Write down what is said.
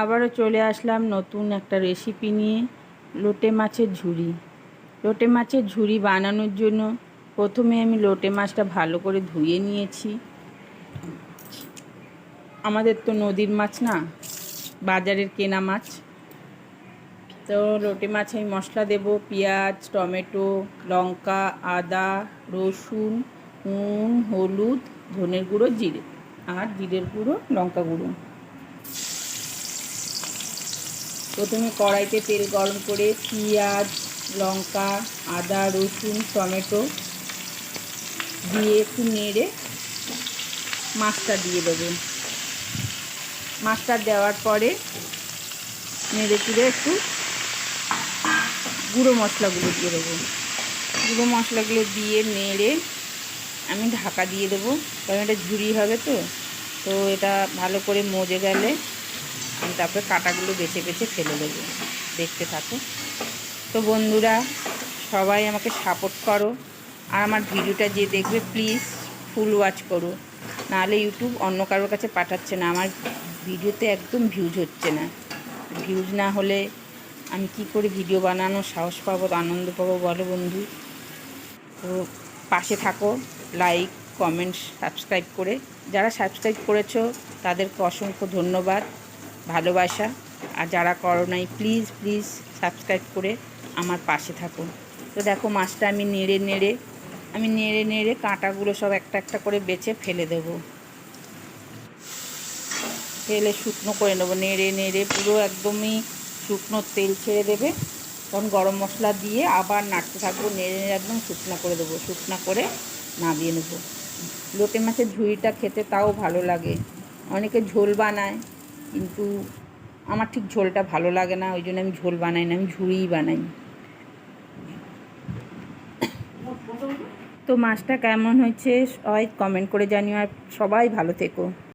আবারও চলে আসলাম নতুন একটা রেসিপি নিয়ে, লোটে মাছের ঝুড়ি। লোটে মাছের ঝুড়ি বানানোর জন্য প্রথমে আমি লোটে মাছটা ভালো করে ধুয়ে নিয়েছি। আমাদের তো নদীর মাছ না, বাজারের কেনা মাছ। তো লোটে মাছে আমি মশলা দেব, পেঁয়াজ, টমেটো, লঙ্কা, আদা, রসুন, নুন, হলুদ, ধনের গুঁড়ো, জিরে, আর জিরের গুঁড়ো, লঙ্কা গুঁড়ো। প্রথমে কড়াইতে তেল গরম করে পেঁয়াজ, লঙ্কা, আদা, রসুন, টমেটো দিয়ে একটু নেড়ে মাছটা দিয়ে দেবো। মাছটা দেওয়ার পরে নেড়ে চুড়ে একটু গুঁড়ো মশলাগুলো দিয়ে দেবো। গুঁড়ো মশলাগুলো দিয়ে নেড়ে আমি ঢাকা দিয়ে দেবো। কারণ এটা ঝুরি হবে তো তো এটা ভালো করে মজে গেলে আমি তারপরে কাটাগুলো বেছে বেছে ফেলে দেবো। দেখতে থাকো তো বন্ধুরা, সবাই আমাকে সাপোর্ট করো। আর আমার ভিডিওটা যে দেখবে প্লিজ ফুল ওয়াচ করো। নাহলে ইউটিউব অন্য কারোর কাছে পাঠাচ্ছে না। আমার ভিডিওতে একদম ভিউজ হচ্ছে না। ভিউজ না হলে আমি কি করে ভিডিও বানানো, সাহস পাবো, আনন্দ পাবো, বলো বন্ধু। তো পাশে থাকো লাইক কমেন্ট সাবস্ক্রাইব করে। যারা সাবস্ক্রাইব করেছ, তাদেরকে অসংখ্য ধন্যবাদ। ভালোবাসা। আর যারা করো নাই প্লিজ প্লিজ সাবস্ক্রাইব করে আমার পাশে থাকো তো দেখো, মাছটা আমি নেড়ে নেড়ে, আমি নেড়ে নেড়ে কাঁটাগুলো সব একটা একটা করে বেছে ফেলে দেব। ফেলে শুকনো করে নেব। নেড়ে নেড়ে পুরো একদমই শুকনো তেল ছেড়ে দেবে। তখন গরম মশলা দিয়ে আবার নাড়তে থাকব। নেড়ে নেড়ে একদম শুকনো করে দেবো। শুকনো করে নামিয়ে নেব। লোটে মাছের ঝুড়িটা খেতে তাও ভালো লাগে। অনেকে ঝোল বানায়। কিন্তু আমার ঠিক ঝোলটা ভালো লাগে না, ওই জন্য আমি ঝোল বানাই না, আমি ঝুড়িই বানাই। তো মাছটা কেমন হয়েছে? সবাই কমেন্ট করে জানিও আর সবাই ভালো থেকো।